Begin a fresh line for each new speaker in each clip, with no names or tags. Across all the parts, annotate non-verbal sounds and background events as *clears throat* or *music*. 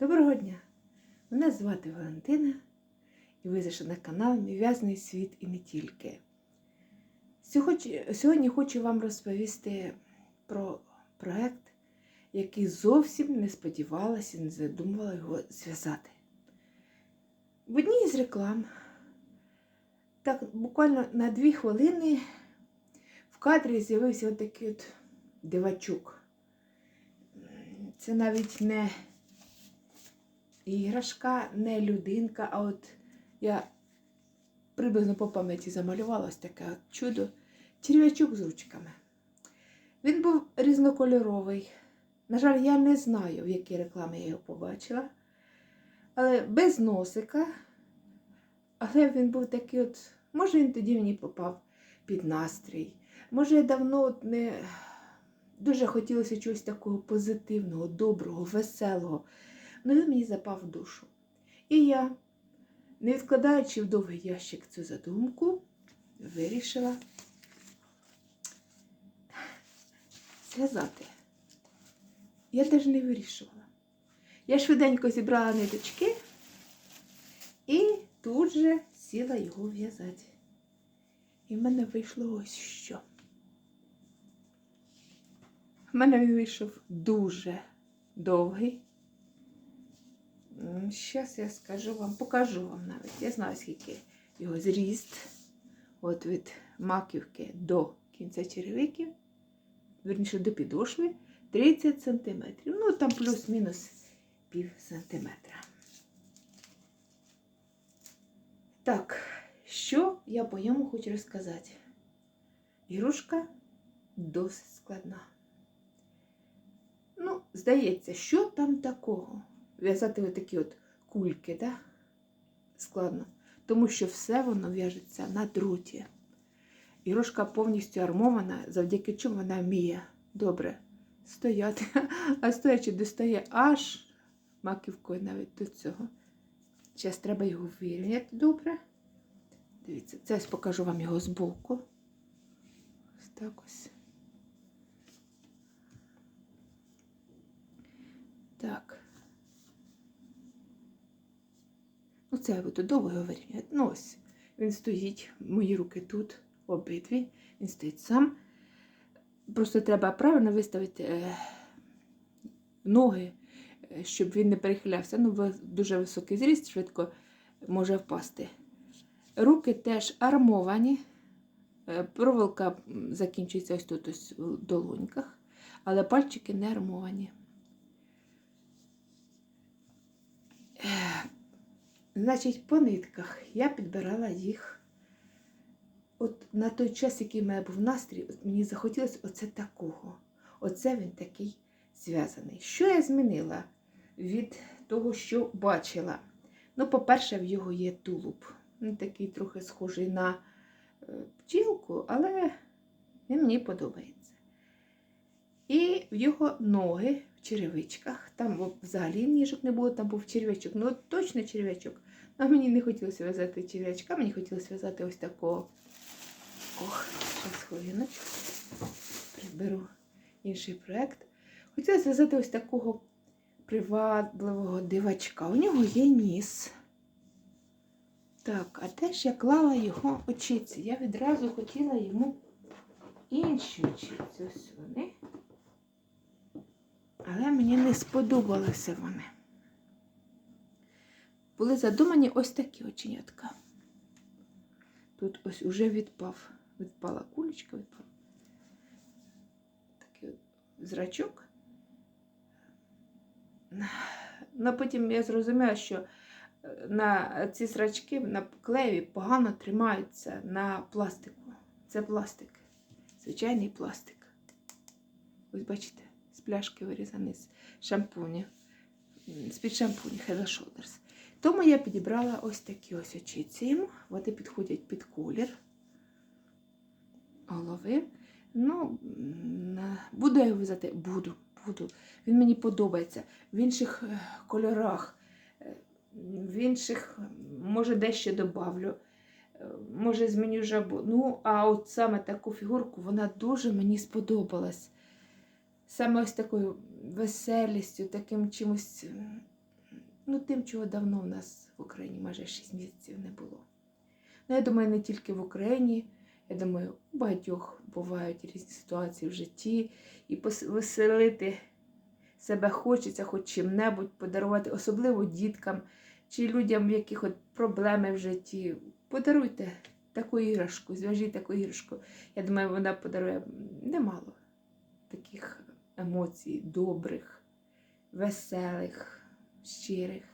Доброго дня! Мене звати Валентина, і ви зайшли на канал Мій В'язний світ і не тільки. Сьогодні, сьогодні хочу вам розповісти про проект, який зовсім не сподівалася і не задумувала його зв'язати. В одній із реклам, так буквально на дві хвилини в кадрі з'явився отакий от дивачок. Це навіть не іграшка, не людинка, а от я приблизно по пам'яті замалювала таке от чудо черв'ячок з ручками. Він був різнокольоровий. На жаль, я не знаю, в якій рекламі я його побачила. Але без носика. Але він був такий от, може, він тоді мені попав під настрій. Може, я давно от не дуже хотілося чогось такого позитивного, доброго, веселого. Ну він мені запав в душу. І я, не відкладаючи в довгий ящик цю задумку, вирішила зв'язати. Я теж не вирішувала. Я швиденько зібрала ниточки і тут же сіла його в'язати. І в мене вийшло ось що. В мене він вийшов дуже довгий. Зараз я скажу вам, покажу вам навіть. Я знаю, скільки його зріст. От від маківки до кінця черевиків, верніше до підошви 30 см. Ну, там плюс-мінус пів сантиметра. Так, що я по ньому хочу розказати? Ігрушка досить складна. Ну, здається, що там такого? В'язати отакі от кульки, да? складно. Тому що все воно в'яжеться на дроті. Ігрушка повністю армована, завдяки чому вона вміє добре стояти, *laughs* а стоячи достає аж маківкою навіть до цього. Зараз треба його вирівняти добре. Дивіться, це ось покажу вам його збоку. Ось так ось. Так. Ну, це я буду довго вирівняти. Ну ось, він стоїть, мої руки тут, обидві. Він стоїть сам. Просто треба правильно виставити е, ноги, е, щоб він не перехилявся. Ну, дуже високий зріст, швидко може впасти. Руки теж армовані. Е, Проволока закінчується ось тут ось в долоньках, але пальчики не армовані. Е, Значить, по нитках я підбирала їх. От на той час, який в мене був настрій, от мені захотілося оце такого. Оце він такий зв'язаний. Що я змінила від того, що бачила? Ну, по-перше, в його є тулуб. Він такий трохи схожий на е, пчілку, але він мені подобається. І в його ноги черевичках. Там взагалі ніжок не було, там був черв'ячок. Ну, точно черв'ячок. А мені не хотілося в'язати черв'ячка, мені хотілося в'язати ось такого. Ох, зараз хвилиночку. Приберу інший проєкт. Хотілося зв'язати ось такого привабливого дивачка. У нього є ніс. Так, а теж я клала його очиці. Я відразу хотіла йому інші очиці. Ось вони. Але мені не сподобалися вони. Були задумані ось такі оченятка. Тут ось уже відпав, відпала кулечка, відпав. Такий зрачок. Ну, потім я зрозуміла, що е, на ці зрачки на клеєві погано тримаються на пластику. Це пластик. Звичайний пластик. Ось бачите, пляшки вирізаний з шампуня. З-під шампуня Head Shoulders. Тому я підібрала ось такі ось очіці. Вони підходять під колір голови. Ну, буду я його в'язати? Буду, буду. Він мені подобається. В інших е, кольорах, е, в інших, може, дещо добавлю. Е, Може, зміню жабу. Ну, а от саме таку фігурку вона дуже мені сподобалась. Саме ось такою веселістю, таким чимось Ну, тим, чого давно в нас в Україні майже 6 місяців не було. Ну, я думаю, не тільки в Україні. Я думаю, у багатьох бувають різні ситуації в житті, і пос- веселити себе хочеться хоч чим-небудь подарувати, особливо діткам чи людям, в яких от проблеми в житті. Подаруйте таку іграшку, зв'яжіть таку іграшку. Я думаю, вона подарує немало таких емоцій, добрих, веселих, щирих.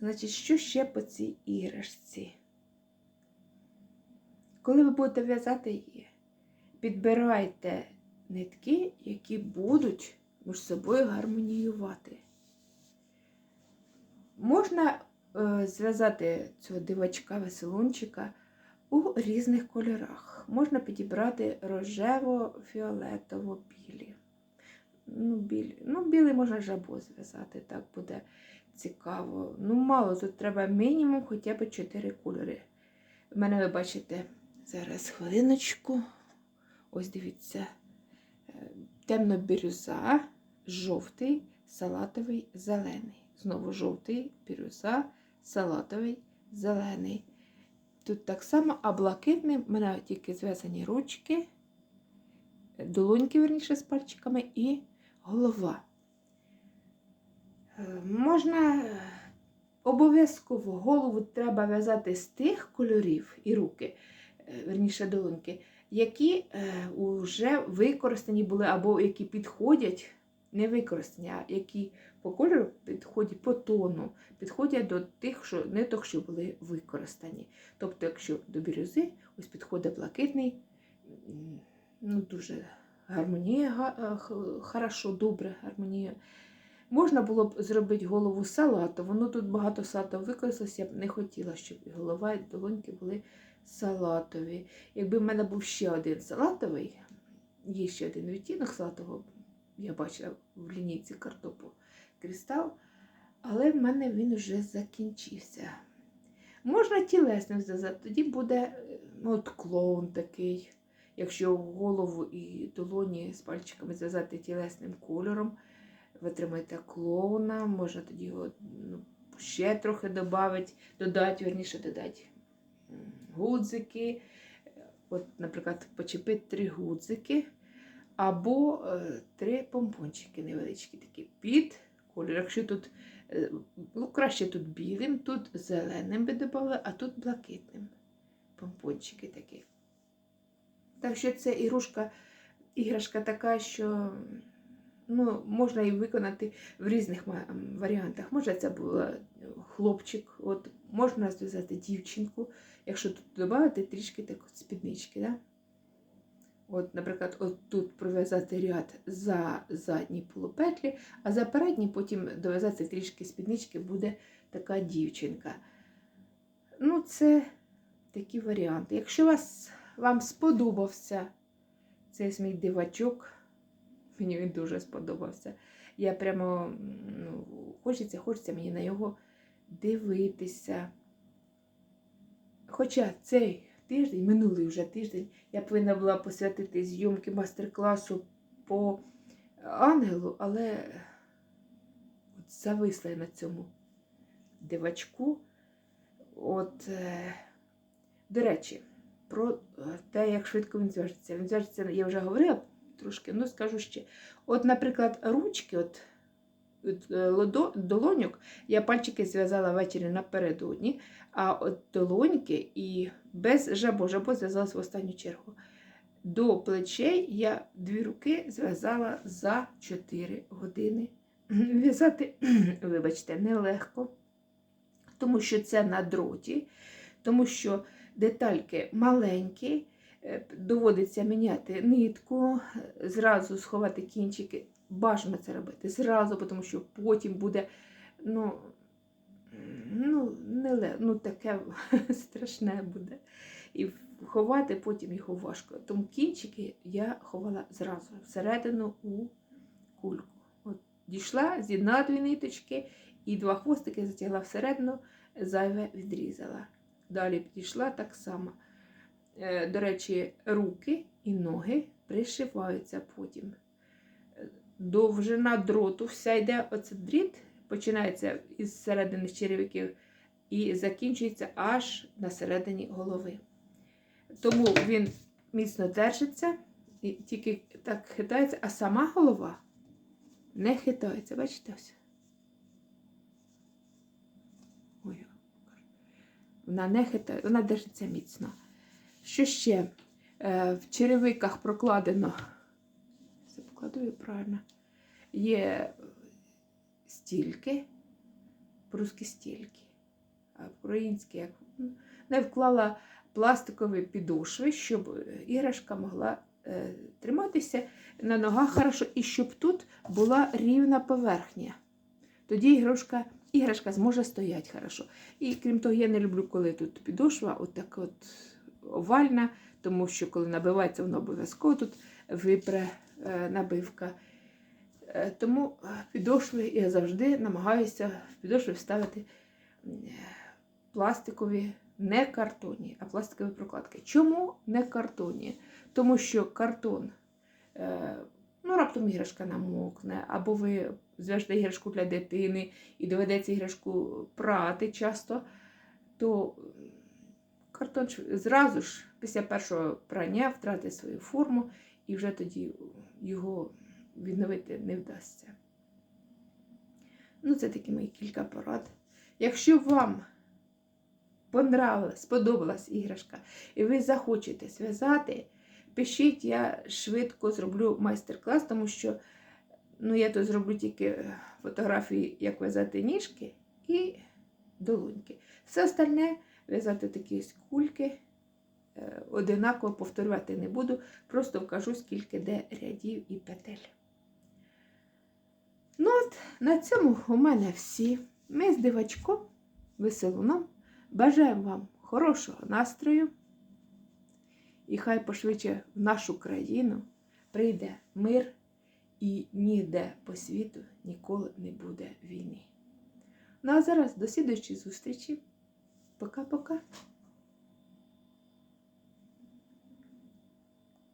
Значить, що ще по цій іграшці? Коли ви будете в'язати її, підбирайте нитки, які будуть між собою гармоніювати. Можна е, зв'язати цього дивачка, веселунчика у різних кольорах. Можна підібрати рожево, фіолетово, білі. Ну, білі. ну, білий можна жабо зв'язати, так буде цікаво. Ну, мало, тут треба мінімум хоча б 4 кольори. У мене ви бачите зараз хвилиночку. Ось дивіться. е, Темно-бірюза, жовтий, салатовий, зелений. Знову жовтий, бірюза, салатовий, зелений. Тут так само, а блакитним мене тільки зв'язані ручки, долоньки, верніше, з пальчиками і голова. Е, Можна е, обов'язково голову треба в'язати з тих кольорів і руки, е, верніше долоньки, які вже використані були або які підходять, не використані, а які по кольору підходять по тону, підходять до тих, що не ниток, що були використані. Тобто, якщо до бірюзи, ось підходить блакитний, ну дуже гармонія, га- е, хорошо, добре гармонія. Можна було б зробити голову салату. Ну тут багато салату використалося, я б не хотіла, щоб і голова і долоньки були салатові. Якби в мене був ще один салатовий, є ще один відтінок салатового, я бачила в лінійці картопу кристал, але в мене він вже закінчився. Можна тілесним зв'язати, тоді буде е, ну, от клоун такий. Якщо голову і долоні з пальчиками зв'язати тілесним кольором, ви отримаєте клоуна, можна тоді його ну, ще трохи додати, додати, верніше додати гудзики. От, наприклад, почепити три гудзики або е, три помпончики невеличкі такі під кольор. Якщо тут, е, ну, краще тут білим, тут зеленим би додали, а тут блакитним. Помпончики такі. Так що це ігрушка, іграшка така, що ну, можна її виконати в різних варіантах. Може, це був е, хлопчик, от, можна зв'язати дівчинку, якщо тут додати трішки так спіднички. Да? От, наприклад, от тут пров'язати ряд за задні полупетлі, а за передні потім дов'язати трішки спіднички буде така дівчинка. Ну, це такі варіанти. Якщо вас, вам сподобався цей мій дивачок, мені він дуже сподобався. Я прямо ну, хочеться, хочеться мені на його дивитися. Хоча цей тиждень, минулий вже тиждень, я повинна була посвятити зйомки майстер-класу по ангелу, але от зависла я на цьому дивачку. От, е, до речі, про те, як швидко він зв'яжеться. Він зв'яжеться, я вже говорила трошки, ну скажу ще. От, наприклад, ручки, от, долоньок, я пальчики зв'язала ввечері напередодні, а от долоньки і без жабо, жабо зв'язалась в останню чергу. До плечей я дві руки зв'язала за 4 години. В'язати, *clears throat* вибачте, нелегко, тому що це на дроті, тому що детальки маленькі, е, доводиться міняти нитку, е, зразу сховати кінчики. Бажано це робити зразу, тому що потім буде ну, ну, не ну таке *laughs* страшне буде. І ховати потім його важко. Тому кінчики я ховала зразу всередину у кульку. От дійшла, з'єднала дві ниточки і два хвостики затягла всередину, зайве відрізала. Далі підійшла так само. Е, До речі, руки і ноги пришиваються потім. Довжина дроту, вся йде оце дріт починається із середини черевиків і закінчується аж на середині голови. Тому він міцно держиться і тільки так хитається, а сама голова не хитається. Бачите ось? Ой, вона не хитає, вона держиться міцно. Що ще? Е, В черевиках прокладено, все правильно, є стільки, по-русски стільки, а по-українськи як ну, не вклала пластикові підошви, щоб іграшка могла е, триматися на ногах хорошо і щоб тут була рівна поверхня. Тоді іграшка, іграшка зможе стояти хорошо. І крім того, я не люблю, коли тут підошва от от овальна, тому що коли набивається, воно обов'язково тут випре набивка. Е, Тому е, підошви я завжди намагаюся в підошви вставити е, пластикові, не картонні, а пластикові прокладки. Чому не картонні? Тому що картон, е, ну раптом іграшка намокне, або ви зв'яжете іграшку для дитини і доведеться іграшку прати часто, то картон зразу ж після першого прання втратить свою форму і вже тоді його відновити не вдасться. Ну, це такі мої кілька порад. Якщо вам понравилась, сподобалась іграшка, і ви захочете зв'язати, пишіть, я швидко зроблю майстер-клас, тому що ну, я то зроблю тільки е, фотографії, як в'язати ніжки і долоньки. Все остальне в'язати такі кульки. Е, Одинаково повторювати не буду, просто вкажу, скільки де рядів і петель. Ну от, на цьому у мене всі. Ми з дивачком, веселуном, бажаємо вам хорошого настрою. І хай пошвидше в нашу країну прийде мир і ніде по світу ніколи не буде війни. Ну а зараз до слідуючої зустрічі. Пока-пока.